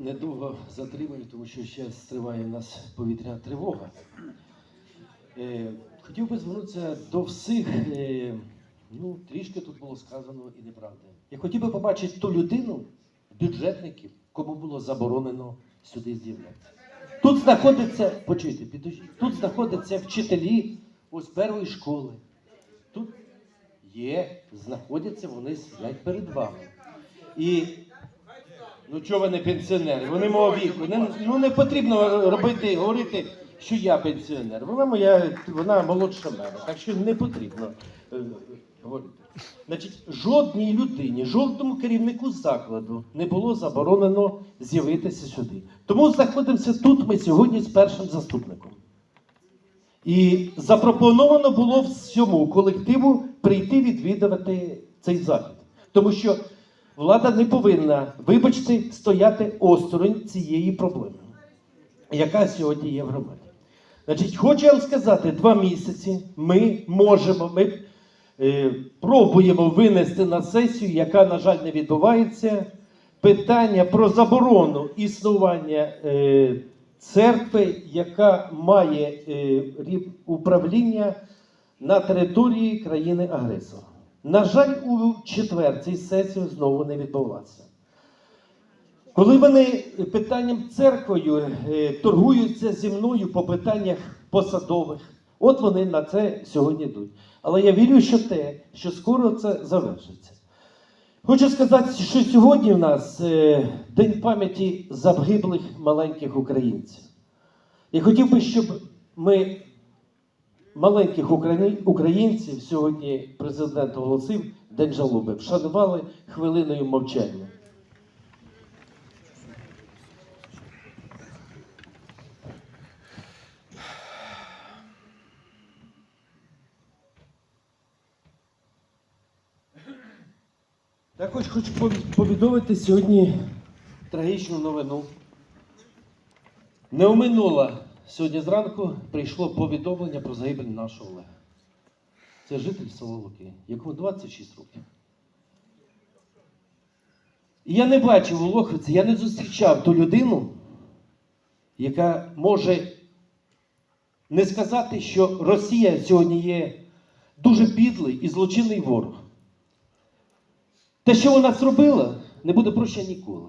недовго затримаю, тому що ще триває у нас повітряна тривога. Е, хотів би звернутися до всіх. Е, ну, трішки тут було сказано і неправда. Я хотів би побачити ту людину, бюджетників, кому було заборонено сюди з'являтися. Тут знаходиться, почуйте, підождіть, тут знаходяться вчителі ось першої школи. Тут є, знаходяться, вони сидять перед вами. І ну чого ви не пенсіонери? Вони мого віку. Не, ну не потрібно робити, говорити, що я пенсіонер. Вона моя, вона молодша мене, так що не потрібно е, говорити. Значить, жодній людині, жодному керівнику закладу не було заборонено з'явитися сюди. Тому знаходимося тут ми сьогодні з першим заступником. І запропоновано було всьому колективу прийти відвідувати цей захід. Тому що влада не повинна, вибачте, стояти осторонь цієї проблеми, яка сьогодні є в громаді. Значить, хочу вам сказати, два місяці ми можемо, ми е, пробуємо винести на сесію, яка, на жаль, не відбувається, питання про заборону існування е, церкви, яка має е, управління на території країни-агресора. На жаль, у четвер цій сесії знову не відбулася. Коли вони питанням церквою е, торгуються зі мною по питаннях посадових, от вони на це сьогодні йдуть. Але я вірю, що те, що скоро це завершиться. Хочу сказати, що сьогодні в нас е, День пам'яті загиблих маленьких українців. Я хотів би, щоб ми маленьких українців сьогодні президент оголосив День жалоби, вшанували хвилиною мовчання. Також хочу повідомити сьогодні трагічну новину. Не оминула сьогодні зранку прийшло повідомлення про загибель нашого Олега. Це житель села Луки, якому 26 років. І я не бачив у Лохвиці, я не зустрічав ту людину, яка може не сказати, що Росія сьогодні є дуже підлий і злочинний ворог. Те, що вона зробила, не буде прощення ніколи.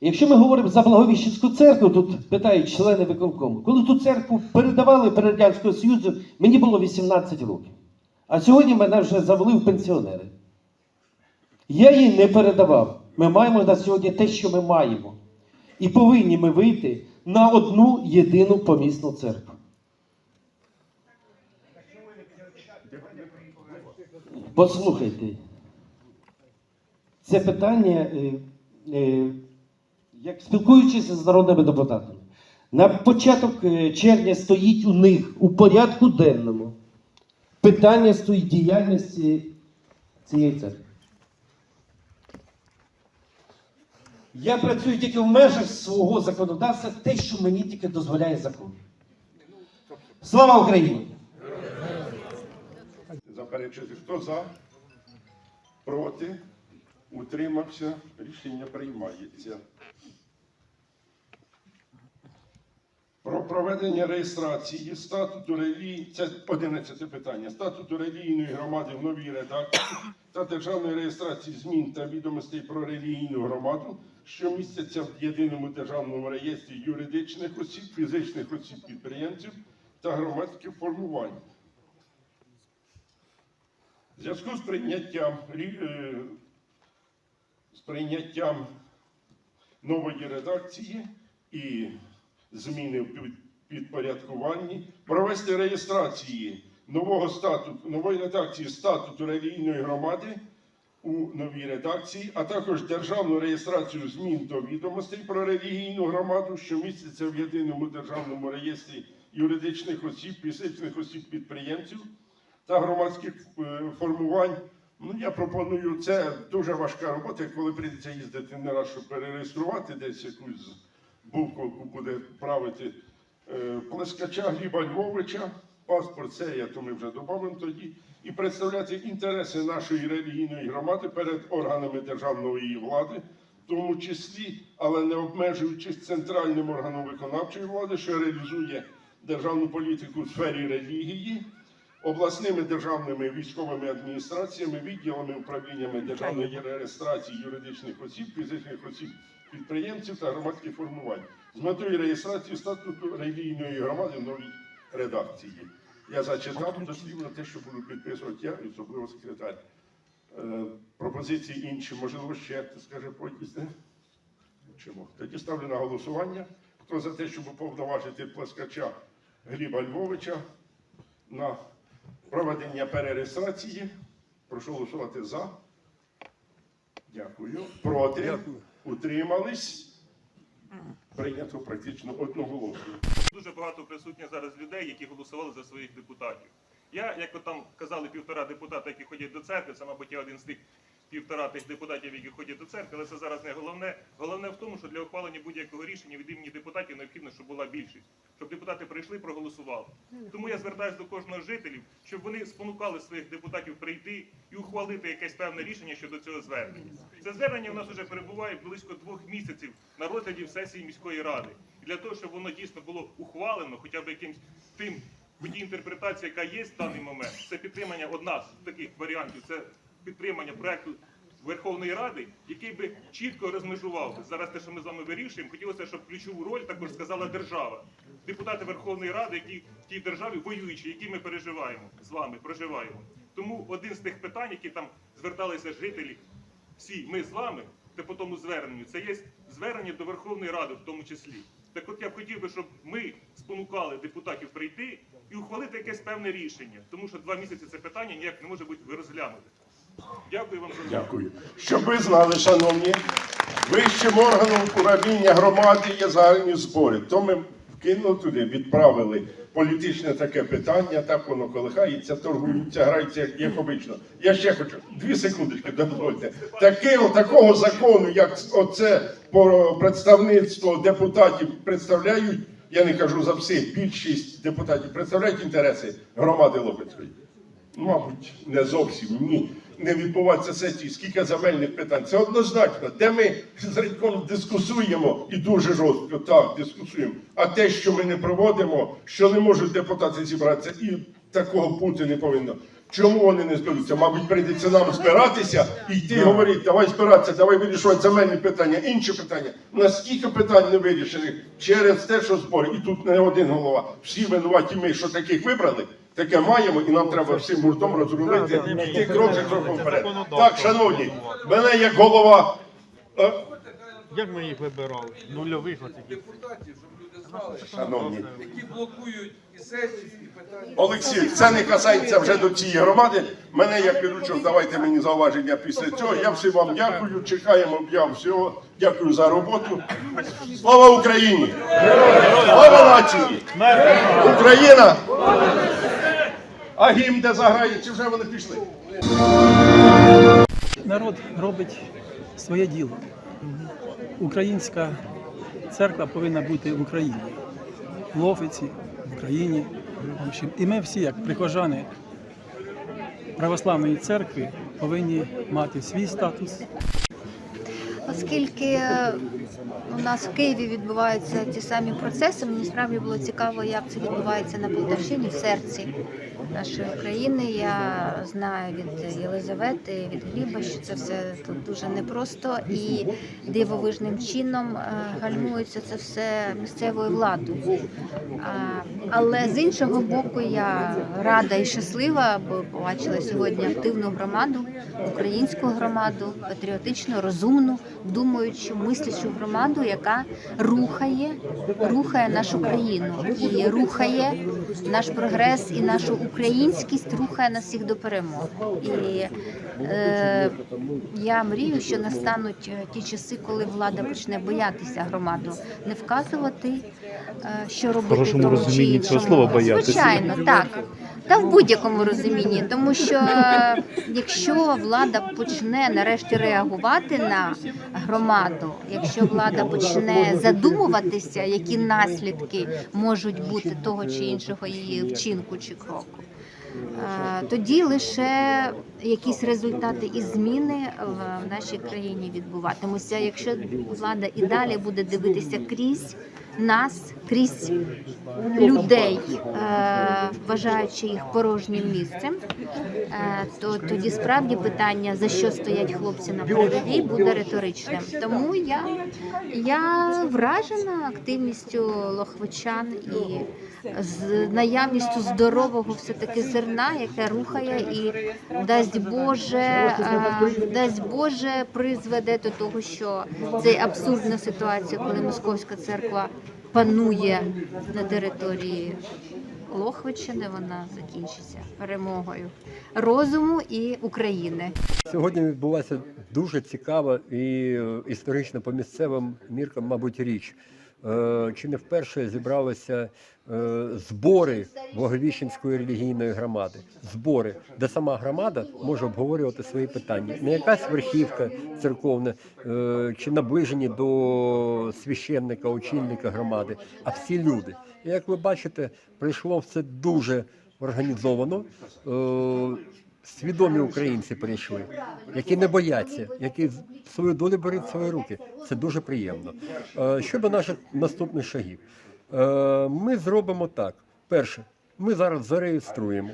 Якщо ми говоримо за Благовіщенську церкву, тут питають члени виконкому, коли ту церкву передавали при Радянського Союзу, мені було 18 років. А сьогодні мене вже завели в пенсіонери. Я її не передавав. Ми маємо на сьогодні те, що ми маємо. І повинні ми вийти на одну єдину помісну церкву. Послухайте. Це питання, е, е, як спілкуючися з народними депутатами, на початок е, червня стоїть у них у порядку денному питання стоїть діяльності цієї церкви. Я працюю тільки в межах свого законодавства, те, що мені тільки дозволяє закон. Слава Україні! Заперечити, хто за, проти, утримався, рішення приймається. Проведення реєстрації статуту релігії, це 11 питання, статуту релігійної громади в новій редакції та державної реєстрації змін та відомостей про релігійну громаду, що містяться в єдиному державному реєстрі юридичних осіб, фізичних осіб підприємців та громадських формувань. В зв'язку з прийняттям, е, з прийняттям нової редакції і зміни в підпорядкуванні, провести реєстрації нового статуту, нової редакції статуту релігійної громади у новій редакції, а також державну реєстрацію змін до відомостей про релігійну громаду, що міститься в єдиному державному реєстрі юридичних осіб, фізичних осіб підприємців та громадських е, формувань. Ну, я пропоную, це дуже важка робота, коли прийдеться їздити не раз, щоб перереєструвати десь якусь буковку буде правити е, Плескача Гліба Львовича, паспорт це я, то ми вже додамо тоді, і представляти інтереси нашої релігійної громади перед органами державної влади в тому числі, але не обмежуючись центральним органом виконавчої влади, що реалізує державну політику в сфері релігії, обласними державними військовими адміністраціями, відділами управліннями державної реєстрації юридичних осіб, фізичних осіб, підприємців та громадських формувань з метою реєстрації статуту релігійної громади в новій редакції. Я зачитав дослівно те, що буду підписувати я, і особливо секретар. Е, пропозиції інші, можливо, ще скаже поїсти? Чому? Тоді ставлю на голосування. Хто за те, щоб уповноважити плескача Гліба Львовича на проведення перереєстрації? Прошу голосувати за. Дякую. Проти? Утримались? Прийнято практично одноголосно. Дуже багато присутніх зараз людей, які голосували за своїх депутатів. Я, як ви там казали, півтора депутата, які ходять до церкви, це, мабуть, я один з тих півтора тих депутатів, які ходять до церкви, але це зараз не головне. Головне в тому, що для ухвалення будь-якого рішення від імені депутатів необхідно, щоб була більшість, щоб депутати прийшли, проголосували. Тому я звертаюся до кожного жителів, щоб вони спонукали своїх депутатів прийти і ухвалити якесь певне рішення щодо цього звернення. Це звернення у нас вже перебуває близько двох місяців на розгляді в сесії міської ради. І для того, щоб воно дійсно було ухвалено, хоча б якимсь тим інтерпретації, яка є в даний момент, це підтримання одна з таких варіантів. Це підтримання проекту Верховної Ради, який би чітко розмежував зараз те, що ми з вами вирішуємо. Хотілося, щоб ключову роль також сказала держава. Депутати Верховної Ради, які в тій державі воюючі, які ми переживаємо з вами, проживаємо. Тому один з тих питань, які там зверталися жителі, всі ми з вами, та по тому зверненню, це є звернення до Верховної Ради, в тому числі. Так от я б хотів би, щоб ми спонукали депутатів прийти і ухвалити якесь певне рішення, тому що два місяці це питання ніяк не може бути розглянуте. Дякую вам. Дякую. Щоб ви знали, шановні, вищим органом управління громади є загальні збори. То ми вкинули туди, відправили політичне таке питання, так воно колихається, торгуються, граються, як, обично. Я ще хочу, дві секундочки, дозвольте. Такого, такого закону, як оце про представництво депутатів представляють, я не кажу за всіх, більшість депутатів представляють інтереси громади Лопецької. Мабуть, не зовсім ні. Не відбувається сесії, скільки земельних питань. Це однозначно. Де ми з Радьком дискусуємо і дуже жорстко так дискусуємо. А те, що ми не проводимо, що не можуть депутати зібратися, і такого бути не повинно. Чому вони не зберуться? Мабуть, прийдеться нам збиратися і йти говорити, давай збиратися, давай вирішувати земельні питання, інші питання. Наскільки питань не вирішених через те, що збори, і тут не один голова. Всі винуваті ми, що таких вибрали. Таке маємо, і нам треба всім гуртом розрулити і крок за кроком вперед. Так, шановні, мене як голова. е, Як ми їх вибирали? Нульових оцих. депутатів, щоб люди знали, Шановні, які блокують і сесії, і питання. Олексій, це не касається вже до цієї громади. Мене як ведучого, давайте мені зауваження після цього. Я всім вам дякую, чекаємо об'яв всього. Дякую за роботу. Слава Україні! Слава нації! Україна! А гімн де заграє, чи вже вони пішли? Народ робить своє діло. Українська церква повинна бути в Україні, в Лофиці, в Україні. В общем, І ми всі, як прихожани православної церкви, повинні мати свій статус, Оскільки е, у нас в Києві відбуваються ті самі процеси, мені справді було цікаво, як це відбувається на Полтавщині в серці нашої країни. Я знаю від Єлизавети, від Гліба, що це все тут дуже непросто і дивовижним чином е, гальмується це все місцевою владою. Але з іншого боку, я рада і щаслива, бо побачила сьогодні активну громаду, українську громаду, патріотичну, розумну, думаючу, мислячу громаду, яка рухає, рухає нашу країну і рухає наш прогрес і нашу українськість, рухає нас всіх до перемоги. І е, я мрію, що настануть е, ті часи, коли влада почне боятися громаду, не вказувати, е, що робити хорошому розумінні цього слова боятися. Звичайно, так. Та в будь-якому розумінні, тому що е, якщо влада почне нарешті реагувати на громаду, якщо влада почне задумуватися, які наслідки можуть бути того чи іншого її вчинку чи кроку, е, тоді лише якісь результати і зміни в нашій країні відбуватимуться. Якщо влада і далі буде дивитися крізь нас, крізь людей, е, вважаючи їх порожнім місцем, е, то тоді справді питання за що стоять хлопці на передовій буде риторичним. Тому я, я вражена активністю лохвичан і з наявністю здорового все таки зерна, яке рухає і дасть Боже, е, дасть Боже призведе до того, що цей абсурдна ситуація, коли московська церква панує на території Лохвичини, вона закінчиться перемогою розуму і України. Сьогодні відбулася дуже цікава і е, історична по місцевим міркам, мабуть, річ. Е, Чи не вперше зібралися е, збори Благовіщенської релігійної громади? Збори, де сама громада може обговорювати свої питання. Не якась верхівка церковна е, чи наближені до священника, очільника громади, а всі люди. І як ви бачите, прийшло все дуже організовано. Свідомі українці прийшли, які не бояться, які свою долю беруть в свої руки. Це дуже приємно. Е, Щодо наших наступних шагів, Е, ми зробимо так. Перше, ми зараз зареєструємо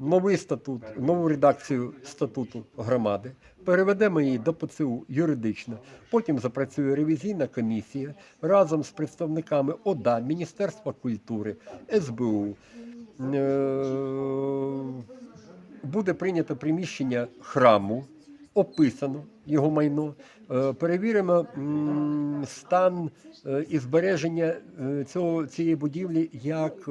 новий статут, нову редакцію статуту громади, переведемо її до ПЦУ юридично. Потім запрацює ревізійна комісія разом з представниками ОДА, Міністерства культури, СБУ. Е, Буде прийнято приміщення храму, описано його майно. Е, Перевіримо стан е, і збереження цього, цієї будівлі як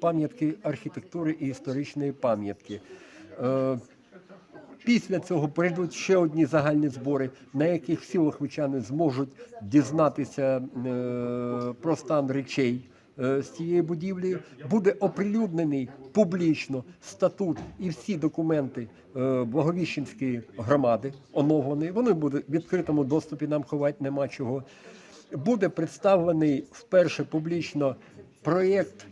пам'ятки архітектури і історичної пам'ятки. Після цього прийдуть ще одні загальні збори, на яких всі лохвичани зможуть дізнатися про стан речей з цієї будівлі. Буде оприлюднений публічно статут і всі документи е, Благовіщенської громади оновлений. Вони будуть в відкритому доступі. Нам ховати нема чого. Буде представлений вперше публічно проєкт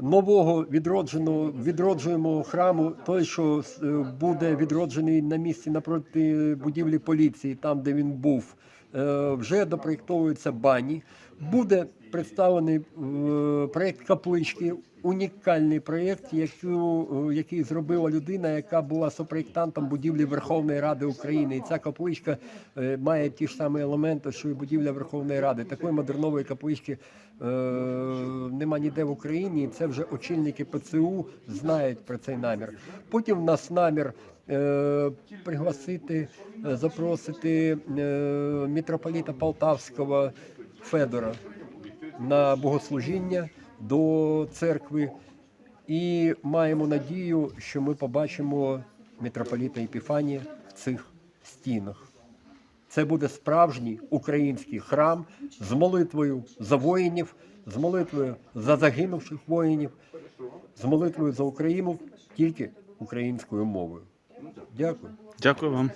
нового відродженого відроджуємого храму, той, що е, буде відроджений на місці напроти будівлі поліції, там де він був, е, вже допроєктовуються бані. Буде представлений е, проєкт каплички, унікальний проєкт, е, який зробила людина, яка була сопроєктантом будівлі Верховної Ради України. І ця капличка е, має ті ж самі елементи, що і будівля Верховної Ради. Такої модернової каплички нема ніде в Україні. І це вже очільники ПЦУ знають про цей намір. Потім в нас намір. Пригласити, запросити митрополіта Полтавського Федора на богослужіння до церкви, і маємо надію, що ми побачимо митрополіта Епіфанія в цих стінах. Це буде справжній український храм з молитвою за воїнів, з молитвою за загинувших воїнів, з молитвою за Україну тільки українською мовою. Дякую. Дякую вам.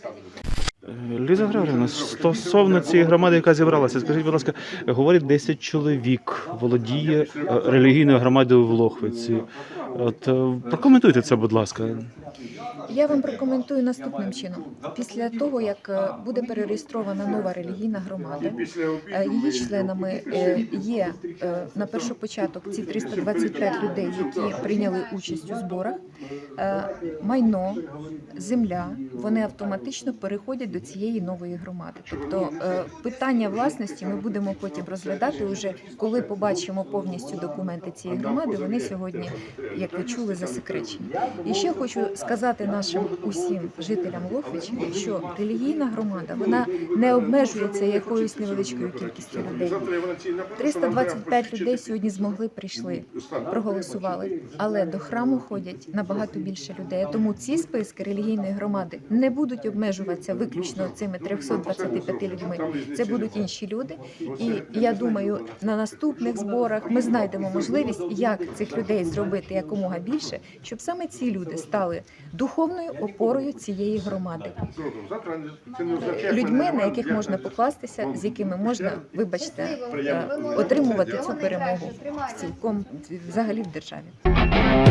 Ліза Григорівна, стосовно цієї громади, яка зібралася, скажіть, будь ласка, говорить 10 чоловік володіє е, релігійною громадою в Лохвиці. От е, прокоментуйте це, будь ласка. Я вам прокоментую наступним чином. Після того, як е, буде перереєстрована нова релігійна громада, е, її членами є на першопочаток ці 325 людей, які прийняли участь у зборах. Майно, земля, вони автоматично переходять до цієї нової громади. Тобто питання власності ми будемо потім розглядати уже, коли побачимо повністю документи цієї громади. Вони сьогодні, як ви чули, засекречені. І ще хочу сказати нашим усім жителям Лохвичини, що релігійна громада вона не обмежується якоюсь невеличкою кількістю людей. 325 людей сьогодні змогли прийшли, проголосували, але до храму ходять набагато більше людей. Тому ці списки релігійної громади не будуть обмежуватися виключно цими 325 людьми. Це будуть інші люди. І я думаю, на наступних зборах ми знайдемо можливість, як цих людей зробити якомога більше, щоб саме ці люди стали духовною опорою цієї громади. Людьми, на яких можна покластися, з якими можна, вибачте, е, отримувати цю перемогу цілком взагалі в державі.